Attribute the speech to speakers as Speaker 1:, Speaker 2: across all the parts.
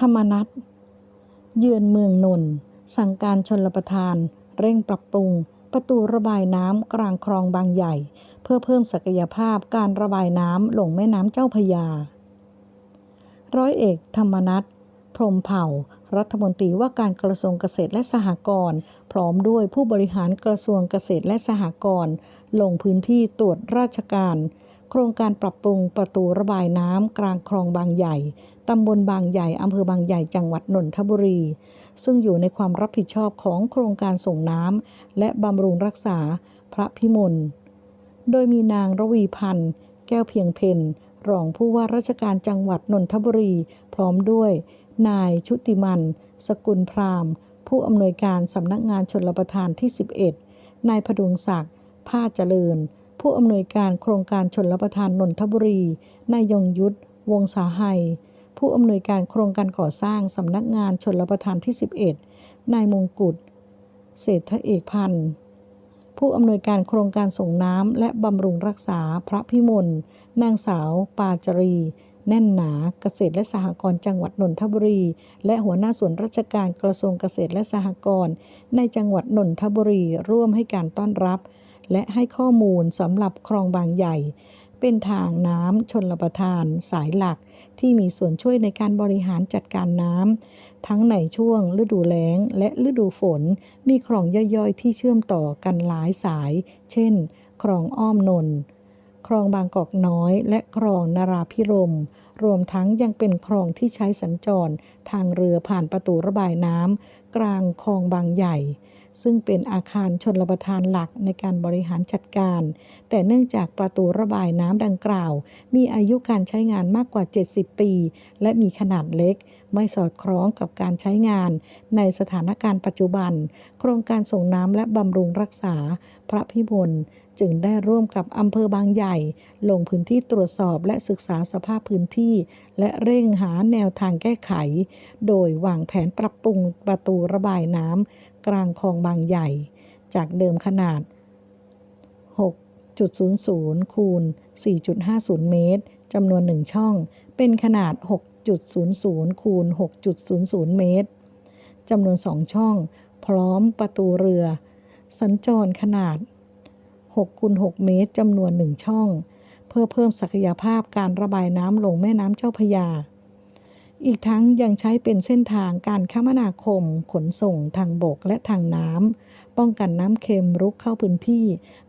Speaker 1: ธรรมนัตเยือนเมืองนนท์สั่งการชนลประทาน เร่งปรับปรุง ประตูระบายน้ำกลางคลองบางใหญ่ เพื่อเพิ่มศักยภาพการระบายน้ำลงแม่น้ำเจ้าพยา ร้อยเอกธรรมนัฐพรมเผ่า รัฐมนตรีว่าการกระทรวงเกษตรและสหกรณ์พร้อมด้วยผู้บริหารกระทรวงเกษตรและสหกรณ์ลงพื้นที่ตรวจราชการ โครงการปรับปรุงประตูระบายน้ำกลางคลองบางใหญ่ ตำบลบางใหญ่ อำเภอบางใหญ่ จังหวัดนนทบุรี ซึ่งอยู่ในความรับผิดชอบของโครงการส่งน้ำและบำรุงรักษาพระพิมล โดยมีนางระวีพันธ์ แก้วเพียงเพนรองผู้ว่าราชการจังหวัดนนทบุรี พร้อมด้วย นายชุติมัน สกุลพราม ผู้อำนวยการสำนักงานชนรประทานที่ 11 นายพดุงศักดิ์ผ้าเจริญ ผู้อำนวยการโครงการชนรับประทานนนทบุรี นายยงยุทธ วงศาไฮผู้อำนวยการโครงการก่อสร้างสำนักงานชนรับประทานที่ 11 นายมงกุฎเศรษฐเอกพันธ์ผู้อำนวยการโครงการส่งน้ำและบำรุงรักษาพระพิมล นางสาว ปาจรี แน่นหนา เกษตรและสหกรณ์จังหวัดนนทบุรี และหัวหน้าส่วนราชการกระทรวงเกษตรและสหกรณ์ในจังหวัดนนทบุรีร่วมให้การต้อนรับ และให้ข้อมูลสำหรับคลองบางใหญ่ เป็นทางน้ำชนลประทานสายหลักที่มีส่วนช่วยในการบริหารจัดการน้ำทั้งในช่วงฤดูแล้งและฤดูฝน มีคลองย่อยๆ ที่เชื่อมต่อกันหลายสาย เช่น คลองอ้อมนนคลองบางกอกน้อยและคลองนาราพิรม รวมทั้งยังเป็นคลองที่ใช้สัญจร ทางเรือผ่านประตูระบายน้ำกลางคลองบางใหญ่ ซึ่งเป็นอาคารชนรประทานหลักในการบริหารจัดการ แต่เนื่องจากประตูระบายน้ำดังกล่าว มีอายุการใช้งานมากกว่า 70 ปี และมีขนาดเล็กไม่สอดคล้องกับการใช้งาน ในสถานการณ์ปัจจุบัน โครงการส่งน้ำและบำรุงรักษา พระพิมลจึงได้ร่วมกับอำเภอบางใหญ่ ลงพื้นที่ตรวจสอบและศึกษาสภาพพื้นที่ และเร่งหาแนวทางแก้ไข โดยวางแผนปรับปรุงประตูระบายน้ำกลางคลองบางใหญ่ จากเดิมขนาด 6.00คูณ4.50 เมตรจำนวน1ช่อง เป็นขนาด 6.00 คูณ 6.00 เมตรจำนวน 2 ช่อง พร้อมประตูเรือ สัญจรขนาด6คูณ6เมตรจำนวน 1 ช่อง เพื่อเพิ่มศักยภาพการระบายน้ำลงแม่น้ำเจ้าพยา อีกทั้งยังใช้เป็นเส้นทางการคมนาคม ขนส่งทางบกและทางน้ำ ป้องกันน้ำเค็มรุกเข้าพื้นที่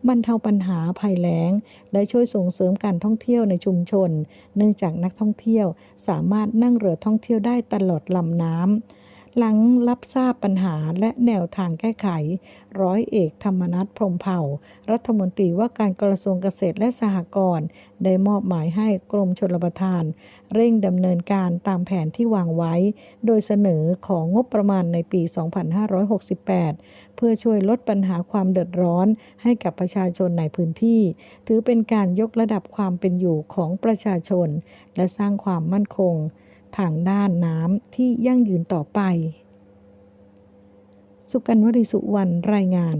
Speaker 1: บรรเทาปัญหาภัยแล้ง และช่วยส่งเสริมการท่องเที่ยวในชุมชน เนื่องจากนักท่องเที่ยวสามารถนั่งเรือท่องเที่ยวได้ตลอดลำน้ำ หลังรับทราบปัญหาและแนวทางแก้ไข ร้อยเอกธรรมนัฐพรมเผ่า รัฐมนตรีว่าการกระทรวงเกษตรและสหกรณ์ได้มอบหมายให้กรมชลประทาน เร่งดำเนินการตามแผนที่วางไว้ โดยเสนอของงบประมาณในปี 2568 เพื่อช่วยลดปัญหาความเดือดร้อนให้กับประชาชนในพื้นที่ ถือเป็นการยกระดับความเป็นอยู่ของประชาชน และสร้างความมั่นคง ทางด้านน้ำที่ยั่งยืนต่อไป สุกันวริสุวรรณรายงาน